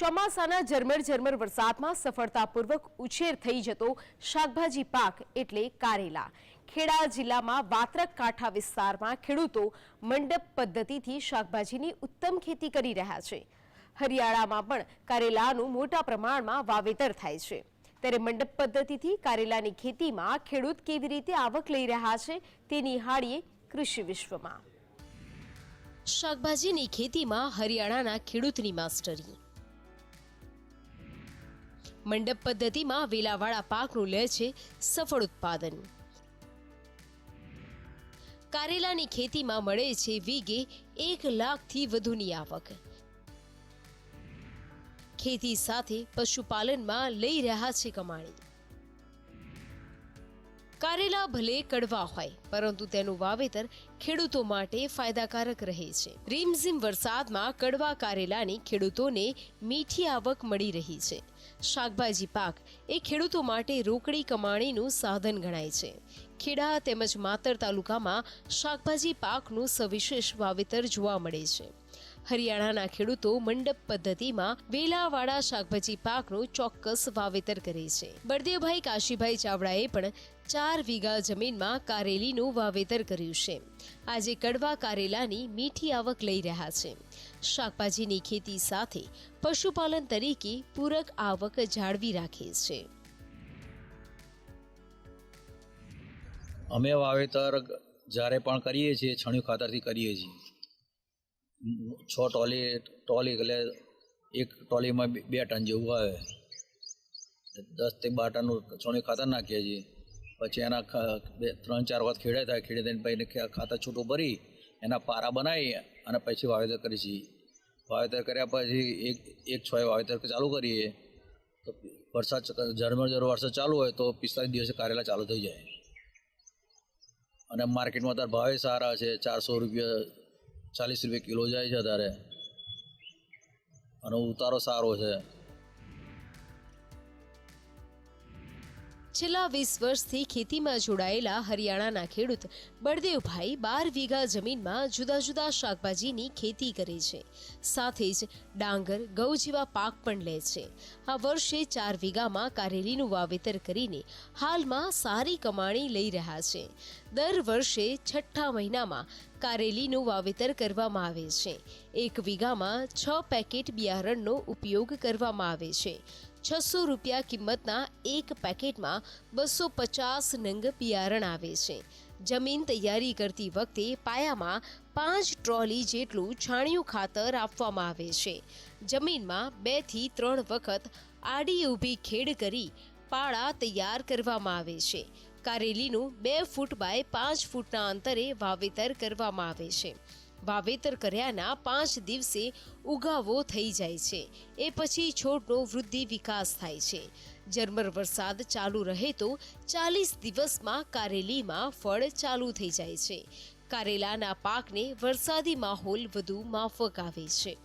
ચોમાસાના ઝરમર ઝરમર વરસાદમાં સફળતાપૂર્વક ઉછેર થઈ જતો શાકભાજી પાક એટલે કારેલા. ખેડા જિલ્લામાં વાત્રક કાંઠા વિસ્તારમાં ખેડૂતો મંડપ પદ્ધતિથી શાકભાજીની ઉત્તમ ખેતી કરી રહ્યા છે. હરિયાળામાં પણ કારેલાનું મોટા પ્રમાણમાં વાવેતર થાય છે. ત્યારે મંડપ પદ્ધતિથી કારેલાની ખેતીમાં ખેડૂત કેવી રીતે આવક લઈ રહ્યા છે તે નિહાળીએ કૃષિ વિશ્વમાં. શાકભાજીની ખેતીમાં હરિયાણાના ખેડૂતની માસ્ટરી. મંડપ પદ્ધતિમાં વેલાવાળા પાકનું લે છે સફળ ઉત્પાદન. કારેલાની ખેતીમાં મળે છે વીઘે એક લાખથી વધુની આવક. ખેતી સાથે પશુપાલનમાં લઈ રહ્યા છે કમાણી. કારેલા ભલે કડવા હોય, પરંતુ તેનું વાવેતર ખેડૂતો માટે ફાયદાકારક રહે છે. રીમઝીમ વરસાદમાં કડવા કારેલાની ખેડૂતોને મીઠી આવક મળી રહી છે. શાકભાજી પાક એ ખેડૂતો માટે રોકડી કમાણીનું સાધન ગણાય છે. ખેડા તેમજ માતર તાલુકામાં શાકભાજી પાકનું સવિશેષ વાવેતર જોવા મળે છે. હરિયાણાના ખેડૂતો મંડપ પદ્ધતિમાં વેલાવાળા શાકભાજી પાકનું ચોક્કસ વાવેતર કરે છે. બળદેવભાઈ કાશીભાઈ ચાવડાએ પણ ચાર વીઘા જમીનમાં કારેલીનું વાવેતર કર્યું છે. આજે કડવા કારેલાની મીઠી આવક લઈ રહ્યા છે. શાકભાજીની ખેતી સાથે પશુપાલન તરીકે પૂરક આવક જાળવી રાખે છે. અમે વાવેતર જ્યારે પણ કરીએ છીએ, છણિયું ખાતરથી કરીએ છીએ. છ ટોલી ટોલી એટલે એક ટોલીમાં બે ટન જેવું આવે. દસથી બાર ટનનું છણિયું ખાતર નાખીએ છીએ. પછી એના ત્રણ ચાર વખત ખેડે થાય, ખેડે થઈને પછી ખાતર છૂટું ભરી, એના પારા બનાવી અને પછી વાવેતર કરીએ છીએ. વાવેતર કર્યા પછી એક એક છ વાવેતર ચાલુ કરીએ. તો વરસાદ ઝરમર ઝર વરસાદ ચાલુ હોય તો પિસ્તાલીસ દિવસે કારેલા ચાલુ થઈ જાય. અને માર્કેટમાં અત્યારે ભાવે સારા છે, ચારસો રૂપિયા ચાલીસ રૂપિયા કિલો જાય છે અત્યારે. અને ઉતારો સારો છે. છેલ્લા વીસ વર્ષથી ખેતીમાં જોડાયેલા હરિયાણાના ખેડૂત બળદેવભાઈ બાર વીઘા જમીનમાં જુદા જુદા શાકભાજીની ખેતી કરે છે. સાથે જ ડાંગર ઘઉં જેવા પાક પણ લે છે. આ વર્ષે ચાર વીઘામાં કારેલીનું વાવેતર કરીને હાલમાં સારી કમાણી લઈ રહ્યા છે. દર વર્ષે છઠ્ઠા મહિનામાં કારેલીનું વાવેતર કરવામાં આવે છે. એક વીઘામાં છ પેકેટ બિયારણનો ઉપયોગ કરવામાં આવે છે. છસો રૂપિયા કિંમતના એક પેકેટમાં બસો પચાસ નંગ બિયારણ આવે છે. જમીન તૈયારી કરતી વખતે પાયામાં પાંચ ટ્રોલી જેટલું છાણિયું ખાતર આપવામાં આવે છે. જમીનમાં બેથી ત્રણ વખત આડી ઊભી ખેડ કરી પાળા તૈયાર કરવામાં આવે છે. કારેલીનું બે ફૂટ બાય પાંચ ફૂટના અંતરે વાવેતર કરવામાં આવે છે. વાવેતર કર્યાના પાંચ દિવસે ઉગાવો થઈ જાય છે. એ પછી છોડનો વૃદ્ધિ વિકાસ થાય છે. ઝરમર વરસાદ ચાલુ રહે તો ચાલીસ દિવસમાં કારેલીમાં ફળ ચાલુ થઈ જાય છે. કારેલાના પાકને વરસાદી માહોલ વધુ માફક આવે છે.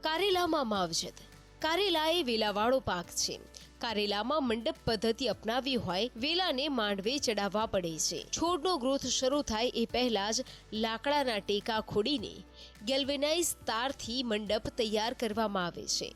કારેલામાં માવજત. કારેલા એ વેલાવાળો પાક છે. કારેલામાં મંડપ પદ્ધતિ અપનાવી હોય, વેલાને માંડવે ચડાવવા પડે છે. છોડનો ગ્રોથ શરૂ થાય એ પહેલા જ લાકડાના ટેકા ખોડીને ગેલ્વેનાઇઝ તારથી મંડપ તૈયાર કરવામાં આવે છે.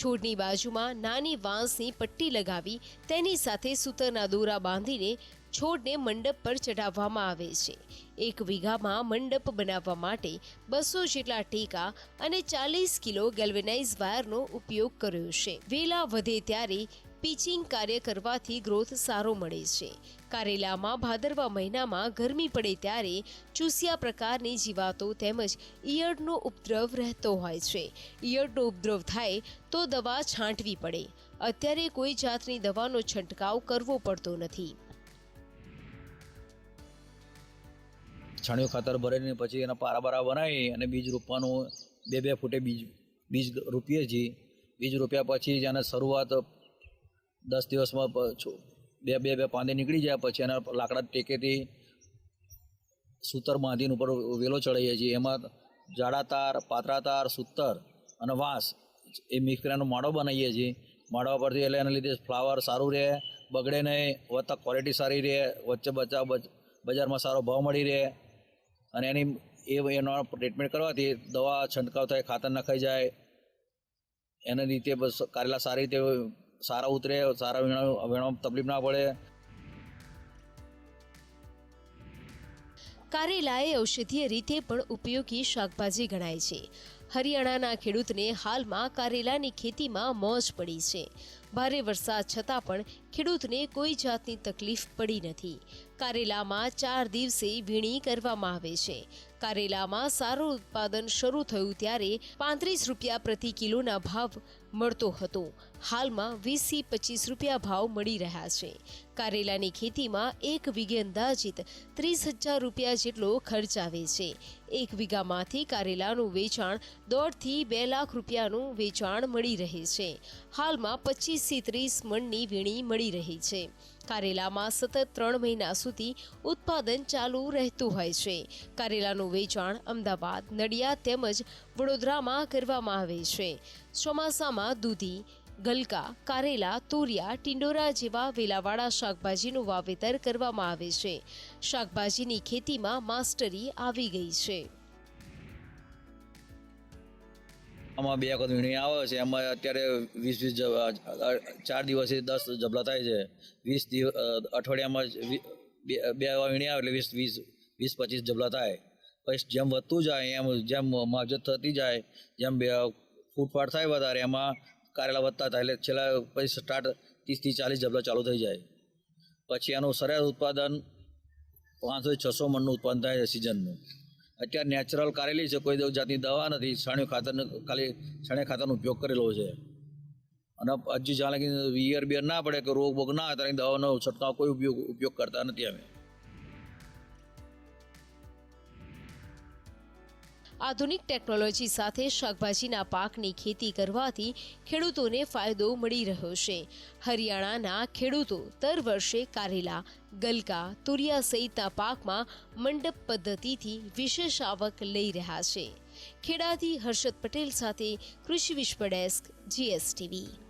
છોડની બાજુમાં નાની વાંસની પટ્ટી લગાવી તેની સાથે સૂતરના દોરા બાંધીને છોડને મંડપ પર ચઢાવવામાં આવે છે. એક વીઘામાં મંડપ બનાવવા માટે બસો જેટલા ટેકા અને ચાલીસ કિલો ગેલ્વેનાઇઝ વાયરનો ઉપયોગ કર્યો છે. વેલા વધે ત્યારે પિચિંગ કાર્ય કરવાથી ગ્રોથ સારો મળે છે. કારેલામાં ભાદરવા મહિનામાં ગરમી પડે ત્યારે ચૂસિયા પ્રકારની જીવાતો તેમજ ઈયળનો ઉપદ્રવ રહેતો હોય છે. ઈયળનો ઉપદ્રવ થાય તો દવા છાંટવી પડે. અત્યારે કોઈ જાતની દવાનો છંટકાવ કરવો પડતો નથી. છાણિયું ખાતર ભરીને પછી એના પારા બારા બનાવી અને બીજ રોપવાનું, બે બે ફૂટે બીજ બીજ રોપીએ છીએ. બીજ રોપ્યા પછી જ શરૂઆત દસ દિવસમાં બે બે બે પાંદે નીકળી જાય, પછી એના લાકડા ટેકેથી સૂતર બાંધીને ઉપર વેલો ચડાવીએ છીએ. એમાં જાડા તાર, પાતળા તાર, સૂતર અને વાંસ એ મિક્સ કરીને માળો બનાવીએ છીએ. માળવા પરથી એટલે એના લીધે ફ્લાવર સારું રહે, બગડે નહીં, વત્તા ક્વોલિટી સારી રહે, વચ્ચે બચા બજારમાં સારો ભાવ મળી રહે અને એની એ એનો ટ્રીટમેન્ટ કરવાથી દવા છંટકાવ થાય, ખાતર નખાઈ જાય. એના રીતે બસ કારેલા સારી રીતે સારા ઉતરે, સારા વીણા વીણવામાં તકલીફ ના પડે. કારેલા એ ઔષધીય રીતે પણ ઉપયોગી શાકભાજી ગણાય છે. હરિયાણાના ખેડૂતને હાલમાં કારેલાની ખેતીમાં મોજ પડી છે. ભારે વરસાદ છતાં પણ ખેડૂતને કોઈ જાતની તકલીફ પડી નથી. કારેલામાં ચાર દિવસે વીણી કરવામાં આવે છે. કારેલામાં સારું ઉત્પાદન શરૂ થયું ત્યારે પાંત્રીસ રૂપિયા પ્રતિ કિલોના ભાવ મળતો હતો. હાલમાં વીસથી પચીસ રૂપિયા ભાવ મળી રહ્યા છે. કારેલાની ખેતીમાં એક વીઘે અંદાજિત ત્રીસ હજાર રૂપિયા જેટલો ખર્ચ આવે છે. એક વીઘામાંથી કારેલાનું વેચાણ દોઢથી બે લાખ રૂપિયાનું વેચાણ મળી રહે છે. હાલમાં પચીસથી ત્રીસ મણની વીણી મળી રહી છે. કારેલામાં સતત ત્રણ મહિના સુધી ઉત્પાદન ચાલુ રહેતું હોય છે. કારેલાનું વેચાણ અમદાવાદ, નડિયાદ તેમજ વડોદરામાં કરવામાં આવે છે. ચોમાસામાં દૂધી, ગલકા, કારેલા, તોરિયા, ટિંડોરા જેવા વેલાવાળા શાકભાજીનું વાવેતર કરવામાં આવે છે. શાકભાજીની ખેતીમાં માસ્ટરી આવી ગઈ છે. આમાં બે વખત વીણી આવે છે. એમાં અત્યારે વીસ વીસ ચાર દિવસે દસ જબલા થાય છે. વીસ દિવસ અઠવાડિયામાં બે બે વીણી આવે એટલે વીસ વીસ વીસ, પચીસ જબલા થાય. પછી જેમ વધતું જાય, એમ જેમ માવજત થતી જાય, જેમ બે ફૂટફાટ થાય વધારે, એમાં કારેલા વધતા થાય એટલે છેલ્લા પછી સ્ટાર્ટ ત્રીસથી ચાલીસ જબલા ચાલુ થઈ જાય. પછી એનું સરેરાશ ઉત્પાદન પાંચસો છસો મણનું ઉત્પાદન થાય છે સિઝનનું અત્યારે નેચરલ કારેલી છે, કોઈ જાતની દવા નથી, છાણિયું ખાતર ખાલી છાણિયા ખાતરનો ઉપયોગ કરેલો છે. અને હજી જાણે કે ઈયર બિયર ના પડે કે રોગ બોગ ના થાય દવાનો છંટકાવ કોઈ ઉપયોગ ઉપયોગ કરતા નથી અમે. આધુનિક ટેકનોલોજી સાથે શાકભાજીના પાકની ખેતી કરવાથી ખેડૂતોને ફાયદો મળી રહ્યો છે. હરિયાણાના ખેડૂતો દર વર્ષે કારેલા, ગલકા, તુરિયા સહિતના પાકમાં મંડપ પદ્ધતિથી વિશેષ આવક લઈ રહ્યા છે. ખેડાથી હર્ષદ પટેલ સાથે કૃષિ વિશ્વ ડેસ્ક, જીએસટીવી.